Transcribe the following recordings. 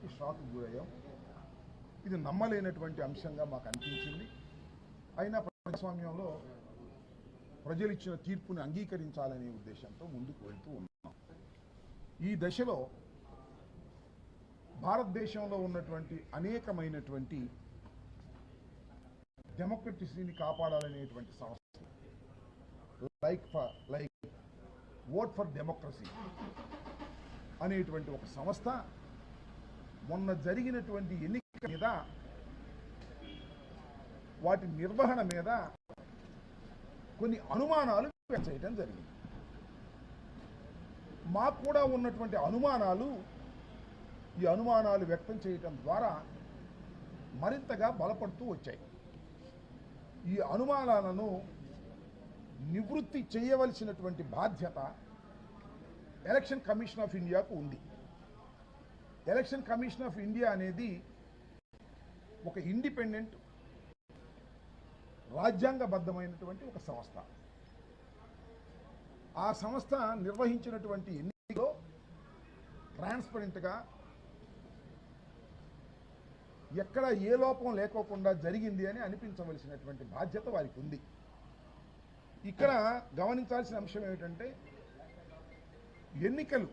పూర్తి షాక్ గురయ్యాం. ఇది నమ్మలేనటువంటి అంశంగా మాకు అనిపించింది. అయినా ప్రజాస్వామ్యంలో ప్రజలు ఇచ్చిన తీర్పుని అంగీకరించాలనే ఉద్దేశంతో ముందుకు వెళ్తూ ఉన్నాం. ఈ దశలో భారతదేశంలో ఉన్నటువంటి అనేకమైనటువంటి డెమోక్రటసీని కాపాడాలనేటువంటి సంస్థ. Like for like vote for democracy అనేటువంటి ఒక సంస్థ మొన్న జరిగినటువంటి ఎన్నిక మీద వాటి నిర్వహణ మీద కొన్ని అనుమానాలు చేయటం చేయడం జరిగింది. మాకు కూడా ఉన్నటువంటి అనుమానాలు ఈ అనుమానాలు వ్యక్తం చేయటం ద్వారా మరింతగా బలపడుతూ వచ్చాయి. ఈ అనుమానాలను నివృత్తి చేయవలసినటువంటి బాధ్యత ఎలక్షన్ కమిషన్ ఆఫ్ ఇండియాకు ఉంది. ఎలక్షన్ కమిషన్ ఆఫ్ ఇండియా అనేది ఒక ఇండిపెండెంట్ రాజ్యాంగబద్ధమైనటువంటి ఒక సంస్థ. ఆ సంస్థ నిర్వహించినటువంటి ఎన్నికలో ట్రాన్స్పరెంట్గా ఎక్కడ ఏ లోపం లేకోకుండా జరిగింది అని అనిపించవలసినటువంటి బాధ్యత వారికి ఉంది ఇక్కడ గమనించాల్సిన అంశం ఏమిటంటే ఎన్నికలు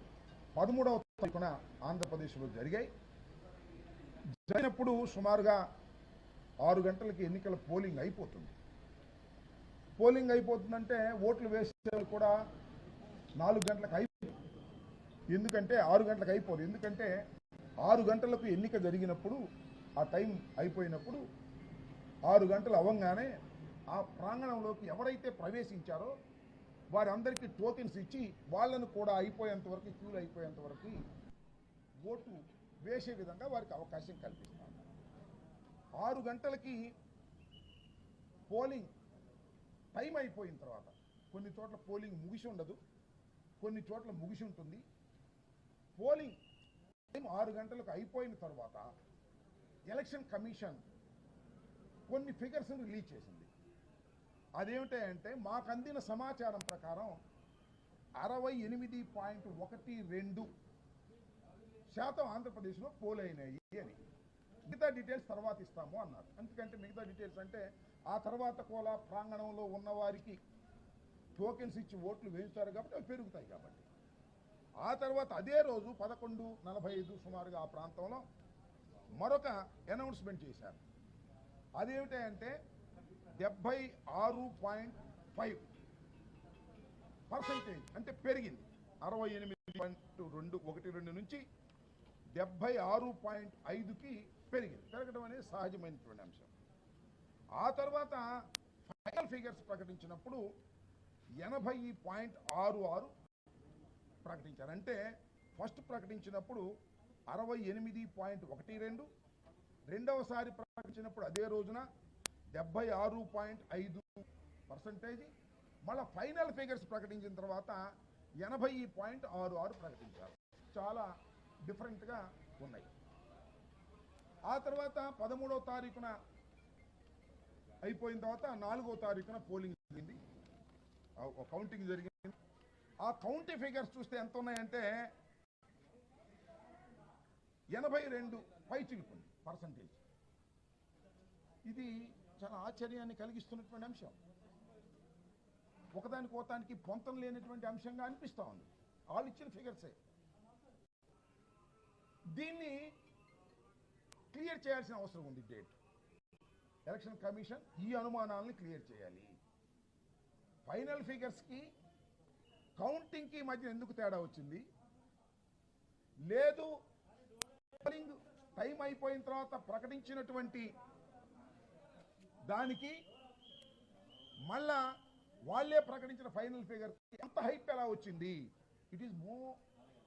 పదమూడవ తారీఖున ఆంధ్రప్రదేశ్లో జరిగాయి. జరిగినప్పుడు సుమారుగా ఆరు గంటలకి ఎన్నికల పోలింగ్ అయిపోతుంది. పోలింగ్ అయిపోతుందంటే ఓట్లు వేసే కూడా నాలుగు గంటలకు అయిపోయింది ఎందుకంటే ఆరు గంటలకు అయిపోదు ఎందుకంటే ఆరు గంటలకు ఎన్నిక జరిగినప్పుడు ఆ టైం అయిపోయినప్పుడు ఆరు గంటలు అవ్వగానే ఆ ప్రాంగణంలోకి ఎవరైతే ప్రవేశించారో వారందరికీ టోకెన్స్ ఇచ్చి వాళ్ళను కూడా అయిపోయేంత వరకు క్యూలు అయిపోయేంత వరకు ఓటు వేసే విధంగా వారికి అవకాశం కల్పిస్తారు ఆరు గంటలకి పోలింగ్ టైం అయిపోయిన తర్వాత కొన్ని చోట్ల పోలింగ్ ముగిసి ఉండదు కొన్ని చోట్ల ముగిసి ఉంటుంది పోలింగ్ టైం ఆరు గంటలకు అయిపోయిన తర్వాత ఎలక్షన్ కమిషన్ కొన్ని ఫిగర్స్ని రిలీజ్ చేసింది. అదేమిటంటే మాకు అందిన సమాచారం ప్రకారం అరవై ఎనిమిది పాయింట్ ఒకటి రెండు శాతం ఆంధ్రప్రదేశ్లో పోల్ అయినాయి అని. మిగతా డీటెయిల్స్ తర్వాత ఇస్తాము అన్నారు. ఎందుకంటే మిగతా డీటెయిల్స్ అంటే ఆ తర్వాత కూడా ప్రాంగణంలో ఉన్న వారికి టోకెన్స్ ఇచ్చి ఓట్లు వేయిస్తారు కాబట్టి అవి పెరుగుతాయి కాబట్టి. ఆ తర్వాత అదే రోజు పదకొండు నలభై ఐదు సుమారుగా ఆ ప్రాంతంలో మరొక అనౌన్స్మెంట్ చేశారు. అదేమిటంటే డెబ్బై ఆరు పాయింట్ ఫైవ్ పర్సంటేజ్ అంటే పెరిగింది. అరవై ఎనిమిది పాయింట్ రెండు ఒకటి రెండు నుంచి డెబ్బై ఆరు పాయింట్ ఐదుకి పెరిగింది. పెరగడం అనేది సహజమైనటువంటి అంశం. ఆ తర్వాత ఫైనల్ ఫిగర్స్ ప్రకటించినప్పుడు ఎనభై పాయింట్ ఆరు ఆరు ప్రకటించారు. అంటే ఫస్ట్ ప్రకటించినప్పుడు అరవై ఎనిమిది పాయింట్ ఒకటి రెండు రెండవసారి ప్రకటించినప్పుడు అదే రోజున డెబ్బై ఆరు పాయింట్ ఐదు పర్సంటేజ్. మళ్ళీ ఫైనల్ ఫిగర్స్ ప్రకటించిన తర్వాత ఎనభై పాయింట్ ఆరు ఆరు ప్రకటించారు. చాలా డిఫరెంట్గా ఉన్నాయి. ఆ తర్వాత పదమూడవ తారీఖున అయిపోయిన తర్వాత నాలుగో తారీఖున పోలింగ్ జరిగింది. కౌంటింగ్ జరిగింది. ఆ కౌంటింగ్ ఫిగర్స్ చూస్తే ఎంత ఉన్నాయంటే ఎనభై రెండు పై చిలుకుంది పర్సంటేజ్. ఇది చాలా ఆశ్చర్యాన్ని కలిగిస్తున్నటువంటి అంశం. ఒకదానికి ఒకదానికి పొంతం లేనటువంటి అంశంగా అనిపిస్తూ ఉంది. వాళ్ళు ఇచ్చిన ఫిగర్సే. దీన్ని క్లియర్ చేయాల్సిన అవసరం ఉంది డేట్. ఎలక్షన్ కమిషన్ ఈ అనుమానాలను క్లియర్ చేయాలి. ఫైనల్ ఫిగర్స్కి కౌంటింగ్కి మధ్య ఎందుకు తేడా వచ్చింది? లేదు టైం అయిపోయిన తర్వాత ప్రకటించినటువంటి దానికి మళ్ళా వాళ్ళే ప్రకటించిన ఫైనల్ ఫిగర్ ఎంత హైప్ ఎలా వచ్చింది? ఇట్ ఈస్ మో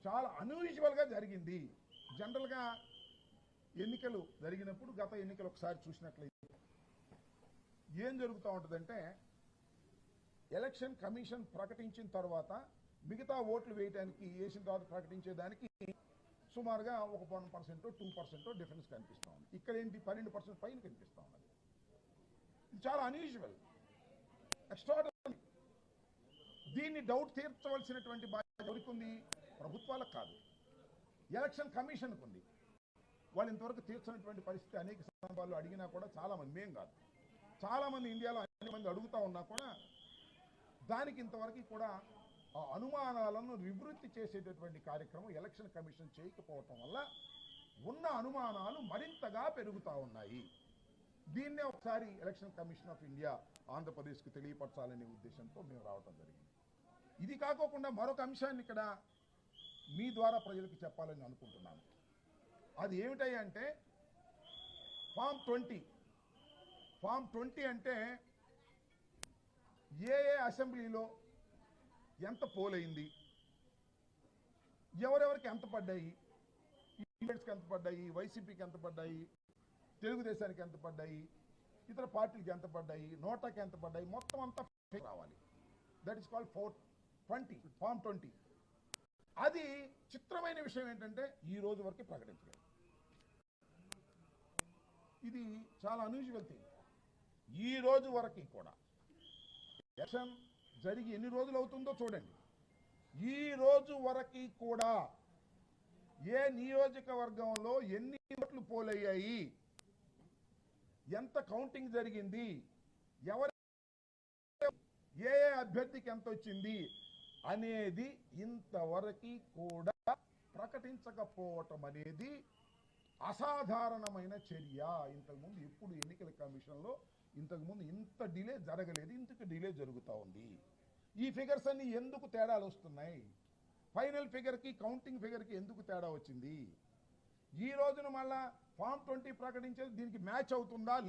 చాలా అన్యూజువల్గా జరిగింది. జనరల్గా ఎన్నికలు జరిగినప్పుడు గత ఎన్నికలు ఒకసారి చూసినట్లయితే ఏం జరుగుతూ ఉంటుందంటే ఎలక్షన్ కమిషన్ ప్రకటించిన తర్వాత మిగతా ఓట్లు వేయడానికి వేసిన తర్వాత ప్రకటించేదానికి సుమారుగా ఒక one percent two percent difference కనిపిస్తూ ఉంది. ఇక్కడ ఏంటి? పన్నెండు పర్సెంట్ పైన కనిపిస్తూ ఉన్నది. చాలా అన్యూజువల్ ఎక్స్ట్రాడనరీ దీన్ని డౌట్ తీర్చవలసినటువంటి బాధ్యత ఎవరికి ఉంది ప్రభుత్వాలకు కాదు. ఎలక్షన్ కమిషన్కు ఉంది వాళ్ళు ఇంతవరకు తీర్చినటువంటి పరిస్థితి అనేక సందర్భాల్లో అడిగినా కూడా చాలా మంది మేం కాదు. చాలామంది ఇండియాలో అనేక మంది అడుగుతా ఉన్నా కూడా దానికి ఇంతవరకు కూడా ఆ అనుమానాలను నివృత్తి చేసేటటువంటి కార్యక్రమం ఎలక్షన్ కమిషన్ చేయకపోవటం వల్ల ఉన్న అనుమానాలు మరింతగా పెరుగుతూ ఉన్నాయి. దీన్నే ఒకసారి ఎలక్షన్ కమిషన్ ఆఫ్ ఇండియా ఆంధ్రప్రదేశ్కి తెలియపరచాలనే ఉద్దేశంతో మేము రావటం జరిగింది. ఇది కాకోకుండా మరొక అంశాన్ని ఇక్కడ మీ ద్వారా ప్రజలకు చెప్పాలని అనుకుంటున్నాను. అది ఏమిటాయి అంటే ఫామ్ ట్వంటీ ఫామ్ ట్వంటీ అంటే ఏ ఏ అసెంబ్లీలో ఎంత పోలైంది ఎవరెవరికి ఎంత పడ్డాయి ఈవెంట్స్కి ఎంత పడ్డాయి వైసీపీకి ఎంత పడ్డాయి తెలుగుదేశానికి ఎంత పడ్డాయి? ఇతర పార్టీలకి ఎంత పడ్డాయి? నోటాకి ఎంత పడ్డాయి? మొత్తం అంతా రావాలి. That is call four twenty form twenty అది చిత్రమైన విషయం ఏంటంటే ఈ రోజు వరకు ప్రకటించలేదు. ఇది చాలా అన్యూజువల్ థింగ్ ఈ రోజు వరకు కూడా. ఎలక్షన్ జరిగి ఎన్ని రోజులు అవుతుందో చూడండి. ఈ రోజు వరకు కూడా ఏ నియోజకవర్గంలో ఎన్ని ఓట్లు పోలయ్యాయి? ఎంత కౌంటింగ్ జరిగింది? ఎవరి ఏ ఏ అభ్యర్థికి ఎంత వచ్చింది? అనేది ఇంతవరకు కూడా ప్రకటించకపోవటం అనేది అసాధారణమైన చర్య. ఇంతకుముందు ఎప్పుడు ఎన్నికల కమిషన్లో ఇంతకుముందు ఇంత డిలే జరగలేదు ఇంతకు డిలే జరుగుతూ ఉంది. ఈ ఫిగర్స్ అన్ని ఎందుకు తేడాలు వస్తున్నాయి? ఫైనల్ ఫిగర్కి కౌంటింగ్ ఫిగర్కి ఎందుకు తేడా వచ్చింది? ఈ రోజున మళ్ళా ఫామ్ ట్వంటీ ప్రకటించేది దీనికి మ్యాచ్ అవుతుందా